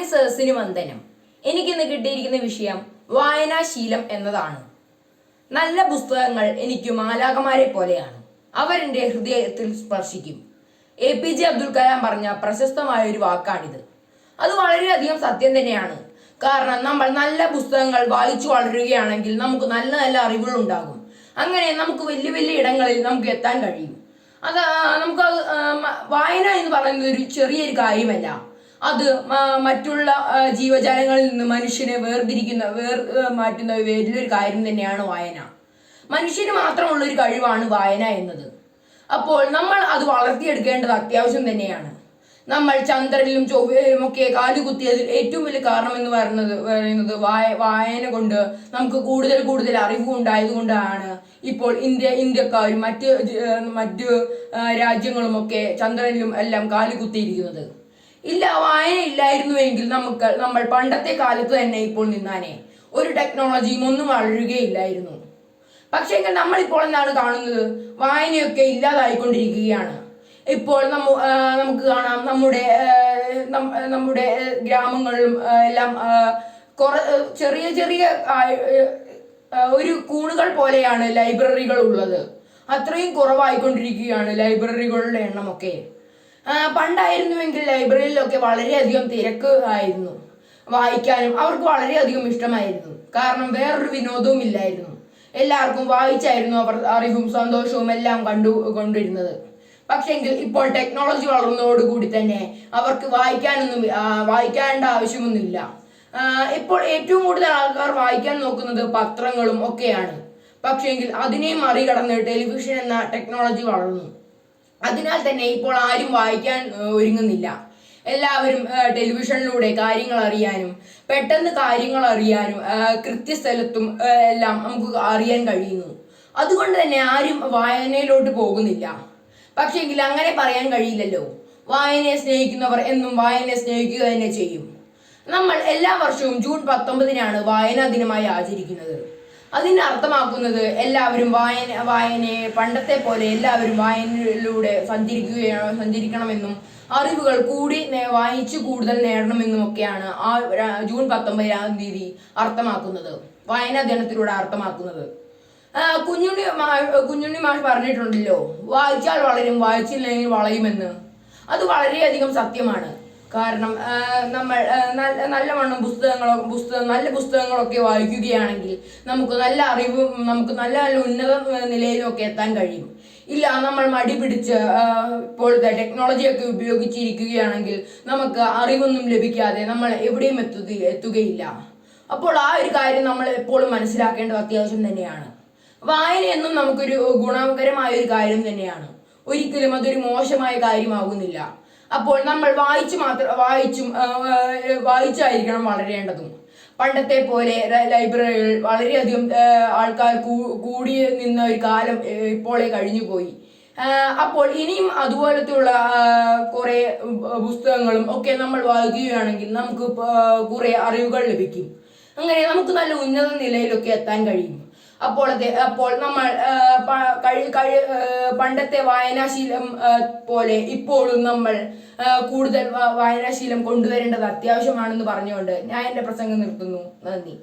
മാന്യ സദസ്സിന് വന്ദനം. എനിക്കിന്ന് കിട്ടിയിരിക്കുന്ന വിഷയം വായനാശീലം എന്നതാണ്. നല്ല പുസ്തകങ്ങൾ എനിക്ക് മാലാകമാരെ പോലെയാണ്. അവരെന്റെ ഹൃദയത്തിൽ സ്പർശിക്കും. A P J Abdul Kalam പറഞ്ഞ പ്രശസ്തമായ ഒരു വാക്കാണിത്. അത് വളരെയധികം സത്യം തന്നെയാണ്. കാരണം നമ്മൾ നല്ല പുസ്തകങ്ങൾ വായിച്ചു വളരുകയാണെങ്കിൽ നമുക്ക് നല്ല നല്ല അറിവുകൾ ഉണ്ടാകും. അങ്ങനെ നമുക്ക് വലിയ വലിയ ഇടങ്ങളിൽ നമുക്ക് എത്താൻ കഴിയും. അത് നമുക്ക് വായന എന്ന് പറയുന്നത് ഒരു ചെറിയൊരു കാര്യമല്ല. അത് മറ്റുള്ള ജീവജാലങ്ങളിൽ നിന്ന് മനുഷ്യനെ വേർതിരിക്കുന്ന വേർ മാറ്റുന്ന വലിയൊരു കാര്യം തന്നെയാണ് വായന. മനുഷ്യന് മാത്രമുള്ള ഒരു കഴിവാണ് വായന എന്നത്. അപ്പോൾ നമ്മൾ അത് വളർത്തിയെടുക്കേണ്ടത് അത്യാവശ്യം തന്നെയാണ്. നമ്മൾ ചന്ദ്രനിലും ചൊവ്വയിലും ഒക്കെ കാലുകുത്തിയതിൽ ഏറ്റവും വലിയ കാരണം എന്ന് പറയുന്നത് പറയുന്നത് വായ വായന കൊണ്ട് നമുക്ക് കൂടുതൽ കൂടുതൽ അറിവ് ഉണ്ടായതുകൊണ്ടാണ് ഇപ്പോൾ ഇന്ത്യ ഇന്ത്യക്കാരും മറ്റ് മറ്റ് രാജ്യങ്ങളും ഒക്കെ ചന്ദ്രനിലും എല്ലാം കാലുകുത്തിയിരിക്കുന്നത്. ഇല്ല വായന ഇല്ലായിരുന്നുവെങ്കിൽ നമുക്ക് നമ്മൾ പണ്ടത്തെ കാലത്ത് തന്നെ ഇപ്പോൾ നിന്നാനേ ഒരു ടെക്നോളജിയും ഒന്നും വളരുകയില്ലായിരുന്നു. പക്ഷേ എങ്കിൽ നമ്മൾ ഇപ്പോൾ എന്താണ് കാണുന്നത്? വായനയൊക്കെ ഇല്ലാതായിക്കൊണ്ടിരിക്കുകയാണ്. ഇപ്പോൾ നമ്മ നമുക്ക് കാണാം നമ്മുടെ നമ്മുടെ ഗ്രാമങ്ങളിലും എല്ലാം കുറ ചെറിയ ചെറിയ ഒരു കൂണുകൾ പോലെയാണ് ലൈബ്രറികൾ ഉള്ളത്. അത്രയും കുറവായിക്കൊണ്ടിരിക്കുകയാണ് ലൈബ്രറികളുടെ എണ്ണമൊക്കെ. പണ്ടായിരുന്നുവെങ്കിൽ ലൈബ്രറിയിലൊക്കെ വളരെയധികം തിരക്ക് ആയിരുന്നു. വായിക്കാനും അവർക്ക് വളരെയധികം ഇഷ്ടമായിരുന്നു. കാരണം വേറൊരു വിനോദവും ഇല്ലായിരുന്നു. എല്ലാവർക്കും വായിച്ചായിരുന്നു അവർ അറിവും സന്തോഷവും എല്ലാം കണ്ടു കൊണ്ടിരുന്നത്. പക്ഷെങ്കിൽ ഇപ്പോൾ ടെക്നോളജി വളർന്നതോടുകൂടി തന്നെ അവർക്ക് വായിക്കാനൊന്നും വായിക്കേണ്ട ആവശ്യമൊന്നുമില്ല. ഇപ്പോൾ ഏറ്റവും കൂടുതൽ ആൾക്കാർ വായിക്കാൻ നോക്കുന്നത് പത്രങ്ങളും ഒക്കെയാണ്. പക്ഷെങ്കിൽ അതിനെ മറികടന്ന് ടെലിവിഷൻ എന്ന ടെക്നോളജി വളർന്നു. അതിനാൽ തന്നെ ഇപ്പോൾ ആരും വായിക്കാൻ ഒരുങ്ങുന്നില്ല. എല്ലാവരും ടെലിവിഷനിലൂടെ കാര്യങ്ങൾ അറിയാനും പെട്ടെന്ന് കാര്യങ്ങൾ അറിയാനും കൃത്യസ്ഥലത്തും എല്ലാം നമുക്ക് അറിയാൻ കഴിയുന്നു. അതുകൊണ്ട് തന്നെ ആരും വായനയിലോട്ട് പോകുന്നില്ല. പക്ഷേങ്കിൽ അങ്ങനെ പറയാൻ കഴിയില്ലല്ലോ. വായനയെ സ്നേഹിക്കുന്നവർ എന്നും വായനയെ സ്നേഹിക്കുക തന്നെ ചെയ്യും. നമ്മൾ എല്ലാ വർഷവും ജൂൺ പത്തൊമ്പതിനാണ് വായനാ ദിനമായി ആചരിക്കുന്നത്. അതിന് അർത്ഥമാക്കുന്നത് എല്ലാവരും വായന വായനയെ പണ്ടത്തെ പോലെ എല്ലാവരും വായനയിലൂടെ സഞ്ചരിക്കുകയാണ് സഞ്ചരിക്കണമെന്നും അറിവുകൾ കൂടി വായിച്ചു കൂടുതൽ നേടണമെന്നും ഒക്കെയാണ് ആ ജൂൺ പത്തൊമ്പതാം തീയതി അർത്ഥമാക്കുന്നത്. വായനാ ദിനത്തിലൂടെ അർത്ഥമാക്കുന്നത്. കുഞ്ഞുണ്ണി കുഞ്ഞുണ്ണി മാഷ് പറഞ്ഞിട്ടുണ്ടല്ലോ വായിച്ചാൽ വളരും വായിച്ചില്ലെങ്കിൽ വളയുമെന്ന്. അത് വളരെയധികം സത്യമാണ്. കാരണം നമ്മൾ നല്ല നല്ലവണ്ണം പുസ്തകങ്ങളോ പുസ്തകം നല്ല പുസ്തകങ്ങളൊക്കെ വായിക്കുകയാണെങ്കിൽ നമുക്ക് നല്ല അറിവും നമുക്ക് നല്ല നല്ല ഉന്നത നിലയിലൊക്കെ എത്താൻ കഴിയും. ഇല്ല നമ്മൾ മടി പിടിച്ച് ഇപ്പോഴത്തെ ടെക്നോളജിയൊക്കെ ഉപയോഗിച്ചിരിക്കുകയാണെങ്കിൽ നമുക്ക് അറിവൊന്നും ലഭിക്കാതെ നമ്മൾ എവിടെയും എത്തുക എത്തുകയില്ല. അപ്പോൾ ആ ഒരു കാര്യം നമ്മൾ എപ്പോഴും മനസ്സിലാക്കേണ്ടത് അത്യാവശ്യം തന്നെയാണ്. വായന എന്നും നമുക്കൊരു ഗുണകരമായ ഒരു കാര്യം തന്നെയാണ്. ഒരിക്കലും അതൊരു മോശമായ കാര്യമാകുന്നില്ല അപ്പോൾ നമ്മൾ വായിച്ചു മാത്രം വായിച്ചും വായിച്ചായിരിക്കണം വളരേണ്ടതും. പണ്ടത്തെ പോലെ ലൈബ്രറികൾ വളരെയധികം ആൾക്കാർ കൂടി നിന്ന ഒരു കാലം ഇപ്പോഴേ കഴിഞ്ഞുപോയി. കഴിഞ്ഞു പോയി അപ്പോൾ ഇനിയും അതുപോലത്തെയുള്ള കുറെ പുസ്തകങ്ങളും ഒക്കെ നമ്മൾ വായിക്കുകയാണെങ്കിൽ നമുക്ക് കുറെ അറിവുകൾ ലഭിക്കും. അങ്ങനെ നമുക്ക് നല്ല ഉന്നത നിലയിലൊക്കെ എത്താൻ കഴിയും. അപ്പോൾ അപ്പോൾ നമ്മൾ കഴി- കഴി- പണ്ടത്തെ വായനാശീലം പോലെ ഇപ്പോഴും നമ്മൾ കൂടുതൽ വായനാശീലം കൊണ്ടുവരേണ്ടത് അത്യാവശ്യമാണെന്ന് പറഞ്ഞുകൊണ്ട് ഞാൻ എന്റെ പ്രസംഗം നിർത്തുന്നു. നന്ദി.